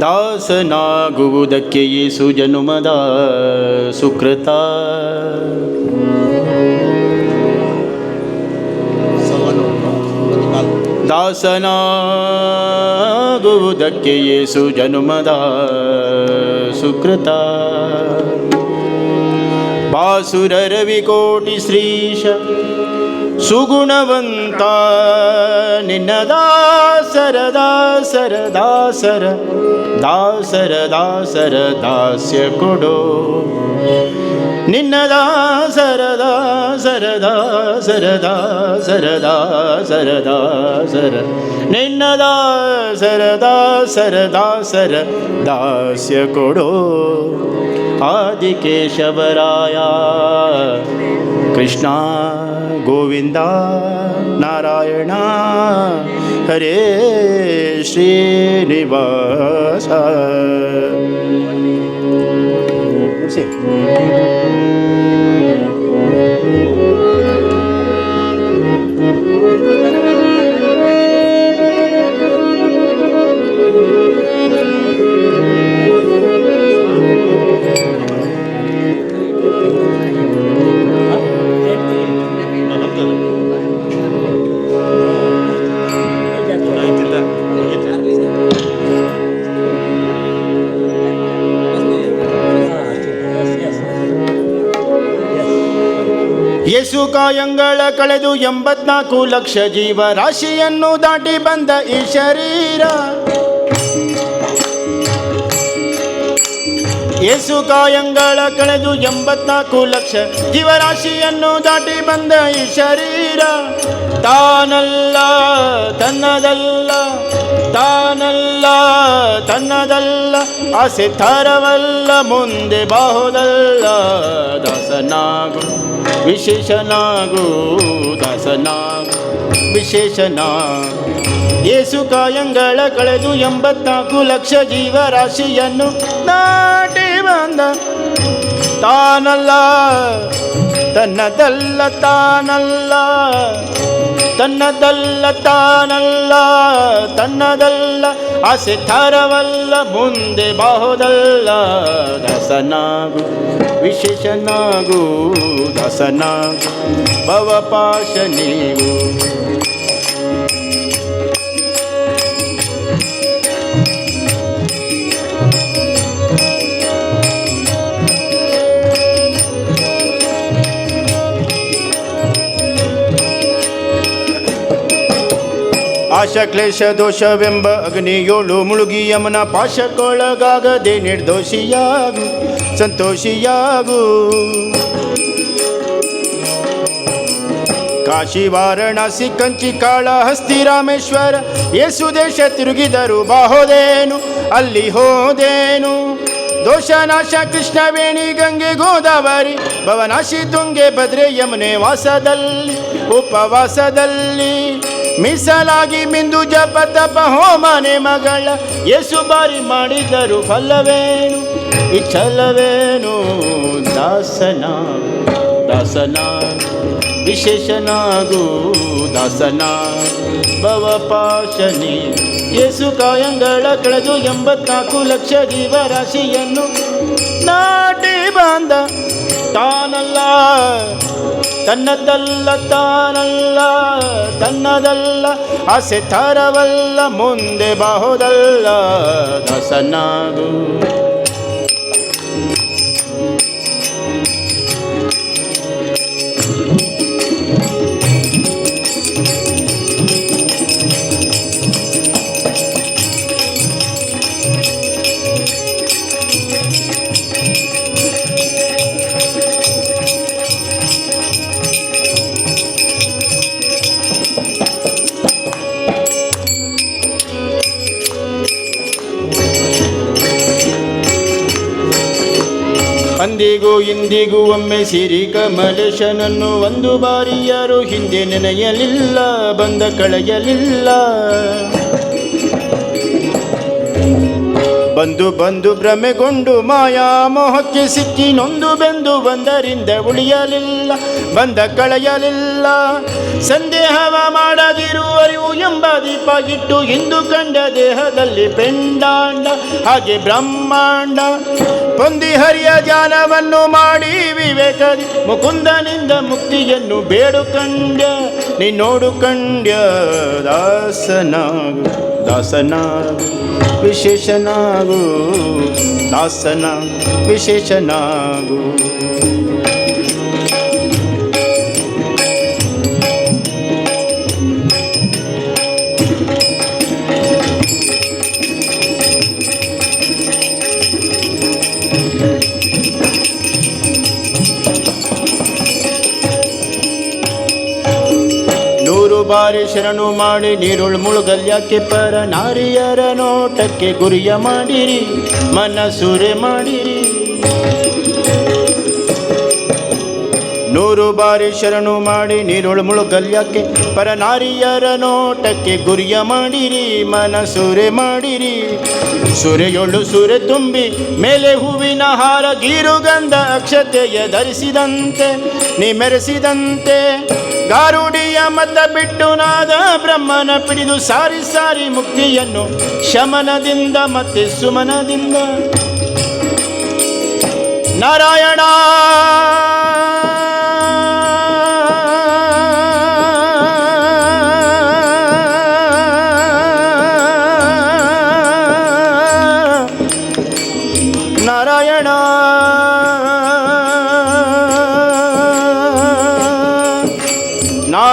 ದಾಸನಾಗುವುದಕ್ಕೆ ಯೇಸು ಜನುಮದ ಸುಕೃತ. ದಾಸನಾಗುವುದಕ್ಕೆ ಯೇಸು ಜನುಮದ ಸುಕೃತ. ಬಾಸುರ ರವಿಕೋಟಿ ಶ್ರೀಶ ಸುಗುಣವಂತ ನಿನ್ನ ದಾಸರ ದಾಸರ ದಾಸರ ದಾಸರ ದಾಸರ, ದಾಸ್ಯ ಕೊಡೋ. ನಿನ್ನ ದಾಸರ ದಾಸರ ದಾಸರ ದಾಸರ ದಾಸರ ದಾಸರ. ನಿನ್ನ ದಾಸರ ದಾಸರ ದಾಸರ, ದಾಸ್ಯ ಕೊಡೋ. ಆದಿಕೇಶವರಾಯ ಕೃಷ್ಣ ಗೋವಿಂದ ನಾರಾಯಣ ಹರೇ ಶ್ರೀನಿವಾಸ ಕಾಯಂಗಳ ಕಳೆದು ಎಂಬತ್ನಾಲ್ಕು ಲಕ್ಷ ಜೀವ ರಾಶಿಯನ್ನು ದಾಟಿ ಬಂದ ಈ ಶರೀರ. ಏಸು ಕಾಯಂಗಳ ಕಳೆದು ಎಂಬತ್ನಾಲ್ಕು ಲಕ್ಷ ಜೀವರಾಶಿಯನ್ನು ದಾಟಿ ಬಂದ ಈ ಶರೀರ. ತಾನಲ್ಲ, ತನ್ನದಲ್ಲ ತಾನಲ್ಲ, ತನ್ನದಲ್ಲ, ಆಸೆ ತರವಲ್ಲ, ಮುಂದೆ ಬಹುದಲ್ಲ, ದಾಸನಾಗು ವಿಶೇಷನಾಗು ದಾಸನ ವಿಶೇಷನ ಏಸು ಕಾಯಂಗಳ ಕಳೆದು ಎಂಬತ್ನಾಲ್ಕು ಲಕ್ಷ ಜೀವರಾಶಿಯನ್ನು ನಾಟಿ ಬಂದ. ತಾನಲ್ಲ, ತನ್ನದಲ್ಲ ತಾನಲ್ಲ ತನ್ನದಲ್ಲ ತಾನಲ್ಲ, ತನ್ನದಲ್ಲ ಆಸೆ ತರವಲ್ಲ ಮುಂದೆ ಬಹುದಲ್ಲ ದಸನಾಗು ವಿಶೇಷನಾಗು ದಸನಾಗು ಭವಪಾಶ ನೀವು ಆಶ ಕ್ಲೇಶ, ದೋಷವೆಂಬ ಅಗ್ನಿಯೋಳು ಮುಳುಗಿ ಯಮನ ಪಾಶಕ್ಕೊಳಗಾಗದೆ ನಿರ್ದೋಷಿಯಾಗು, ಸಂತೋಷಿಯಾಗು. ಕಾಶಿ ವಾರಣಾಸಿ ಕಂಚಿ ಕಾಳ ಹಸ್ತಿ ರಾಮೇಶ್ವರ ಯೇಸು ದೇಶ ತಿರುಗಿದರು ಬಾಹೋದೇನು, ಅಲ್ಲಿ ಹೋದೇನು. ದೋಷನಾಶ ಕೃಷ್ಣವೇಣಿ ಗಂಗೆ, ಗೋದಾವರಿ, ಭವನಾಶಿ, ತುಂಗೆ, ಭದ್ರೆ, ಯಮುನೆ ವಾಸದಲ್ಲಿ, ಉಪವಾಸದಲ್ಲಿ. ಮೀಸಲಾಗಿ ಬಿಂದು ಜಪ ತಪ ಹೋಮನೆ ಮಗಳ. ಯೇಸು ಬಾರಿ ಮಾಡಿದರು ಫಲವೇನು? ಇಚ್ಛಲವೇನು ದಾಸನ ದಾಸನ. ವಿಶೇಷನಾಗು ದಾಸನ. ಭವಪಾಶನಿ ಯೇಸು ಕಾಯಂಗಳ ಕಳೆದು ಎಂಬತ್ನಾಲ್ಕು ಲಕ್ಷ ಜೀವರಾಶಿಯನ್ನು ನಾಟಿ ಬಂದ. ತಾನಲ್ಲ ತನ್ನದಲ್ಲ ತಾನಲ್ಲ ತನ್ನದಲ್ಲ ಆಸೆ ತರವಲ್ಲ ಮುಂದೆ ಬಹುದಲ್ಲ ದಸನಾಗು. ಅಂದಿಗೂ ಇಂದಿಗೂ ಒಮ್ಮೆ ಸಿರಿ ಕಮಲೇಶನನ್ನು ಒಂದು ಬಾರಿ ಯಾರು ಹಿಂದೆ ನೆನೆಯಲಿಲ್ಲ, ಬಂದ ಕಳೆಯಲಿಲ್ಲ. ಬಂದು ಬಂದು ಭ್ರಮೆಗೊಂಡು ಮಾಯಾ ಮೋಹಕ್ಕೆ ಸಿಕ್ಕಿ ನೊಂದು ಬೆಂದು ಬಂದರಿಂದ ಉಳಿಯಲಿಲ್ಲ, ಬಂದ ಕಳೆಯಲಿಲ್ಲ. ಸಂದೇಹವ ಅರಿವು ಎಂಬ ದೀಪ ಇಟ್ಟು ಇಂದು ಕಂಡ ದೇಹದಲ್ಲಿ ಪೆಂಡಾಂಡ, ಹಾಗೆ ಬ್ರಹ್ಮಾಂಡ. ಪೊಂದಿ ಹರಿಯ ಜಾನವನ್ನು ಮಾಡಿ ವಿವೇಕದಿ ಮುಕುಂದನಿಂದ ಮುಕ್ತಿಯನ್ನು ಬೇಡು ಕಂಡ್ಯ ನೀ ನೋಡು ಕಂಡ್ಯ ದಾಸನಾಗು ದಾಸನಾಗು, ವಿಶೇಷನಾಗು ದಾಸನ ವಿಶೇಷನಾಗು. ಶರಣು ಮಾಡಿ ನೀರುಳ್ ಮುಳುಗಲ್ಯಕ್ಕೆ ಪರ ನಾರಿಯರ ನೋಟಕ್ಕೆ ಗುರಿಯ ಮಾಡಿರಿ, ಮನಸೂರೆ ಮಾಡಿರಿ. ನೂರು ಬಾರಿ ಶರಣು ಮಾಡಿ ನೀರುಳು ಮುಳುಗಲ್ಯಕ್ಕೆ ಪರ ನಾರಿಯರ ನೋಟಕ್ಕೆ ಗುರಿಯ ಮಾಡಿರಿ, ಮನಸುರೆ ಮಾಡಿರಿ. ಸುರೆಯೊಳು ಸುರೆ ತುಂಬಿ ಮೇಲೆ ಹೂವಿನ ಹಾರ ಗೀರುಗಂಧ ಅಕ್ಷತೆಯ ಧರಿಸಿದಂತೆ ನೀ ಮೆರೆಸಿದಂತೆ ಗಾರುಡಿಯ ಮತ ಬಿಟ್ಟು ನಾದ ಬ್ರಹ್ಮನ ಪಿಡಿದು ಸಾರಿ ಸಾರಿ ಮುಕ್ತಿಯನ್ನು ಶಮನದಿಂದ ಮತ್ತೆ ಸುಮನದಿಂದ. ನಾರಾಯಣ ನಾರಾಯಣ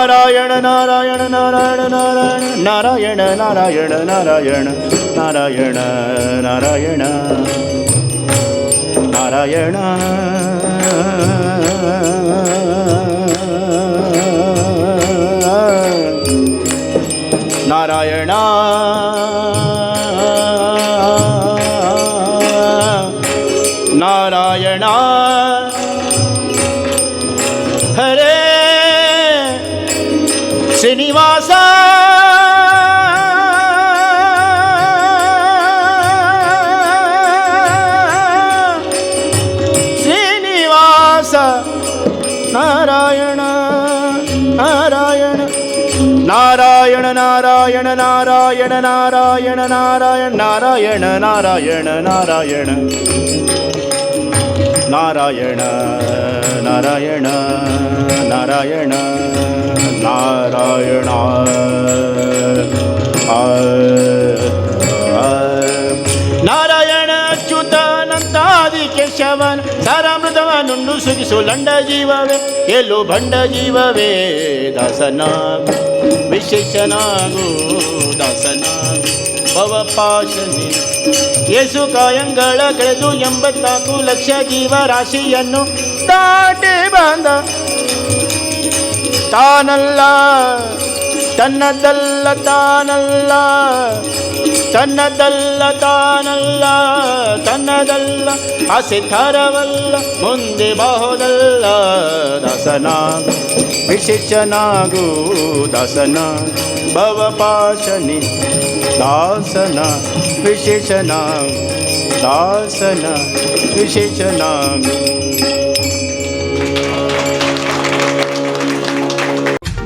ನಾರಾಯಣ ನಾರಾಯಣ ನಾರಾಯಣ ನಾರಾಯಣ ನಾರಾಯಣ ನಾರಾಯಣ ನಾರಾಯಣ ನಾರಾಯಣ ನಾರಾಯಣ ನಾರಾಯಣ. ನಾರಾಯಣ. ನಾರಾಯಣ. ಹರೇ ಶ್ರೀನಿವಾಸ ಶ್ರೀನಿವಾಸ ನಾರಾಯಣ ನಾರಾಯಣ ನಾರಾಯಣ ನಾರಾಯಣ ನಾರಾಯಣ ನಾರಾಯಣ ನಾರಾಯಣ ನಾರಾಯಣ ನಾರಾಯಣ ನಾರಾಯಣ ನಾರಾಯಣ ನಾರಾಯಣ ನಾರಾಯಣ ಆ. ನಾರಾಯಣ ಅಚ್ಯುತಾನಂತಾದಿ ಕೇಶವನ ಸುಗಿಸು ಲಂಡ ಜೀವವೇ ಎಲ್ಲೋ ಭಂಡ ಜೀವವೇ, ದಾಸನ. ವಿಶೇಷನಾಗು ದಾಸನಾಗು ಭವಪಾಶನಿ. ಯೇಸು ಕಾಯಂಗಳ ಕಳೆದು ಎಂಬತ್ನಾಲ್ಕು ಲಕ್ಷ ಜೀವರಾಶಿಯನ್ನು ದಾಟಿ ಬಂದ ತಾನಲ್ಲ, ತನ್ನದಲ್ಲ ತಾನಲ್ಲ ತನ್ನದಲ್ಲ ತಾನಲ್ಲ, ತನ್ನದಲ್ಲ ಆಸೆ ಥರವಲ್ಲ, ಮುಂದೆ ಬಾಹುದಲ್ಲ ದಾಸನಾಗು ವಿಶೇಷನಾಗು ದಾಸನ, ಭವಪಾಶನಿ ದಾಸನ, ವಿಶೇಷನಾಗು ದಾಸನ, ವಿಶೇಷನಾಗು.